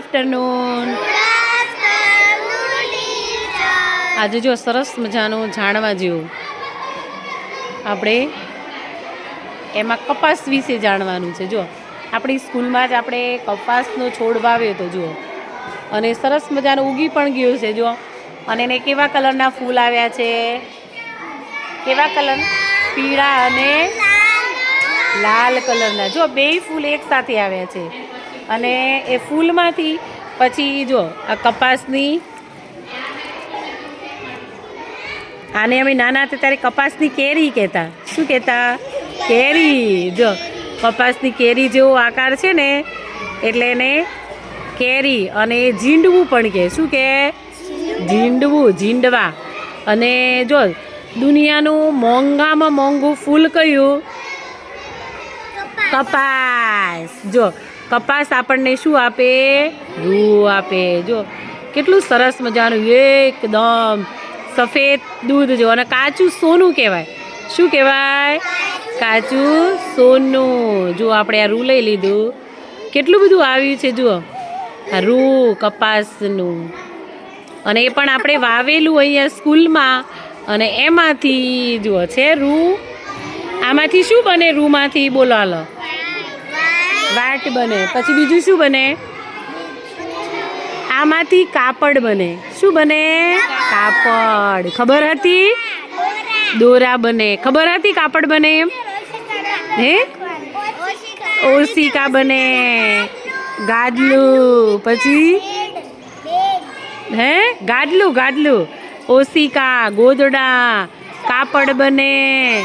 Afternoon આજે જો સરસ મજાનું જાણવા જેવું. આપણે એમાં કપાસ વિશે જાણવાનું છે જો આપણી સ્કૂલમાં જ આપણે કપાસનો છોડ વાવ્યો તો જુઓ. અને સરસ મજાનો ઉગી પણ ગયો છે જો અને એને કેવા કલરના ફૂલ આવ્યા છે? કેવા કલર? પીળા અને લાલ કલરના. જો બે ફૂલ એક સાથે આવ્યા છે. અને એ ફૂલમાંથી પછી જો આ કપાસની આને અમે નાના હતા ત્યારે કપાસની કેરી કહેતા. શું કહેતા? કેરી. જો, કપાસની કેરી જેવો આકાર છે ને, એટલે એને કેરી અને એ ઝીંડવું પણ કહે. શું કહે? ઝીંડવું, ઝીંડવા. અને જો, દુનિયાનું મોંઘામાં મોંઘું ફૂલ કયું? કપાસ. જો કપાસ આપણને શું આપે? રૂ આપે. જો, કેટલું સરસ મજાનું, એકદમ સફેદ દૂધ જો અને કાચું સોનું કહેવાય. શું કહેવાય? કાચું સોનું. જો, આપણે આ રૂ લઈ લીધું. કેટલું બધું આવ્યું છે, જુઓ. આ રૂ, કપાસનું. અને એ પણ આપણે વાવેલું અહીંયા સ્કૂલમાં. અને એમાંથી, જુઓ, છે રૂ. આમાંથી શું બને રૂમાંથી? બોલાલો વાટ બને. પછી બીજું શું બને? આમાંથી કાપડ બને. શું બને? કાપડ. ખબર હતી? દોરા બને. ખબર હતી કાપડ બને એમ? હે? ઓરસિકા બને. ગાદલું. પછી? હે? ગાદલું ગાદલું. ઓસિકા ગોદડા. કાપડ બને.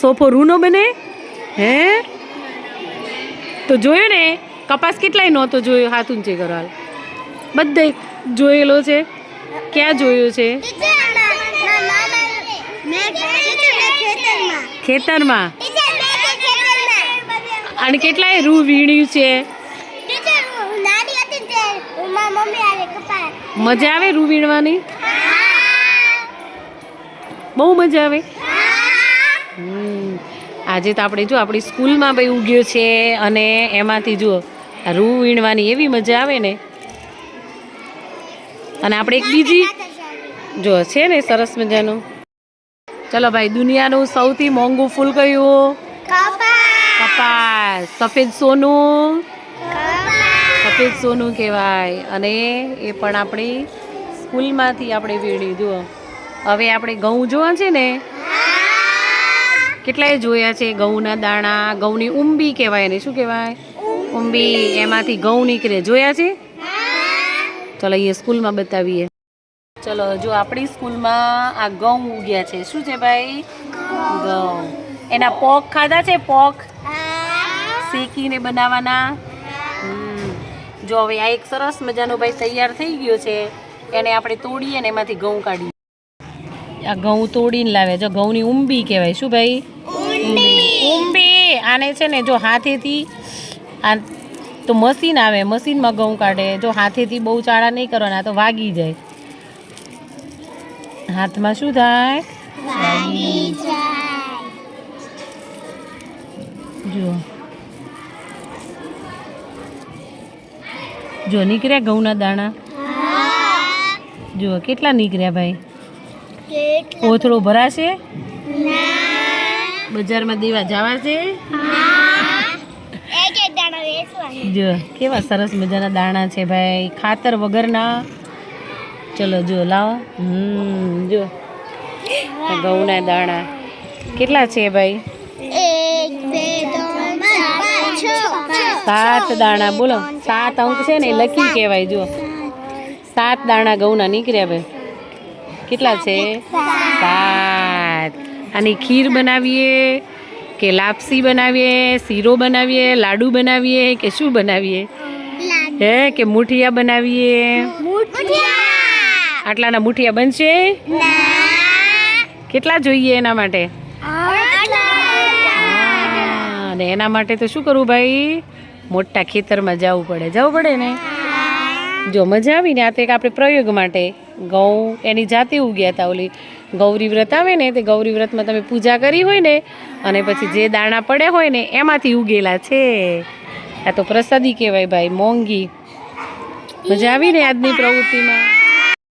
સોફો રૂનો બને? હે? તો જોયું ને? કપાસ કેટલાય નહોતો જોયો હાથ ઊંચે કરવાલ બધે જોયેલો છે. ક્યાં જોયો છે? ખેતરમાં. અને કેટલાય રૂ વીણ્યું છે? મજા આવે રૂ વીણવાની? બહુ મજા આવે? હમ. આજે તો આપણે જો આપણી સ્કૂલમાં ભાઈ ઉગ્યો છે અને એમાંથી જુઓ રૂ વીણવાની એવી મજા આવે ને. અને આપણે એક બીજી જો છે ને સરસ મજાનું. ચલો ભાઈ દુનિયાનું સૌથી મોંઘું ફૂલ કયું? કપાસ. સફેદ સોનું? સફેદ સોનું કહેવાય. અને એ પણ આપણી સ્કૂલમાંથી આપણે વીણી. જુઓ. હવે આપણે ઘઉં જોવા છે ને કેટલાય જોયા છે ઘઉંના દાણા, ઘઉંની ઉંબી કહેવાય એને. શું કહેવાય? ઉંબી એમાંથી ઘઉં નીકળે. જોયા છે? ચલો એ સ્કૂલમાં બતાવીએ. ચલો, જો આપણી સ્કૂલમાં આ ઘઉં ઉગ્યા છે. શું છે ભાઈ? ઘઉં. એના પોક ખાધા છે? પોક? શેકીને બનાવવાના? જો હવે આ એક સરસ મજાનો ભાઈ તૈયાર થઈ ગયો છે. એને આપણે તોડીએ ને એમાંથી ઘઉં કાઢીએ. આ ઘઉં તોડીને લાવે જો ઘઉંની ઉંબી કહેવાય. શું ભાઈ? ઉંબી. આને છે ને જો હાથેથી આ તો મશીન આવે મશીનમાં ઘઉં કાઢે. જો હાથેથી બહુ ચાળા નહીં કરવાના તો વાગી જાય. હાથમાં શું થાય? જુઓ. જો નીકળ્યા ઘઉંના દાણા? જુઓ કેટલા નીકળ્યા ભાઈ? ઓથળો ભરાશે? બજારમાં દેવા જવા છે? જો કેવા સરસ મજાના દાણા છે ભાઈ. ખાતર વગરના. ચલો જો લાવો. હમ જો. ઘઉંના દાણા. કેટલા છે ભાઈ? સાત. દાણા બોલો. સાત અંક છે ને લખી લકી કહેવાય જો. સાત દાણા ઘઉંના નીકળ્યા ભાઈ. કેટલા છે? સાત. આની ખીર બનાવીએ કે લાપસી બનાવીએ શીરો બનાવીએ લાડુ બનાવીએ કે શું બનાવીએ? હે કે મુઠિયા બનાવીએ? આટલાના મુઠિયા બનશે? કેટલા જોઈએ એના માટે? અને એના માટે તો શું કરવું ભાઈ? મોટા ખેતરમાં જવું પડે. જવું પડે ને? જો મજા આવી ને આ તો એક આપણે પ્રયોગ માટે ઘઉં એની જાતે ઉગ્યા હતા ઓલી ગૌરી વ્રત આવે ને તે ગૌરી વ્રતમાં તમે પૂજા કરી હોય ને અને પછી જે દાણા પડ્યા હોય ને એમાંથી ઉગેલા છે. આ તો પ્રસાદી કહેવાય ભાઈ, મોંઘી. મજા આવી ને આજની પ્રવૃત્તિમાં?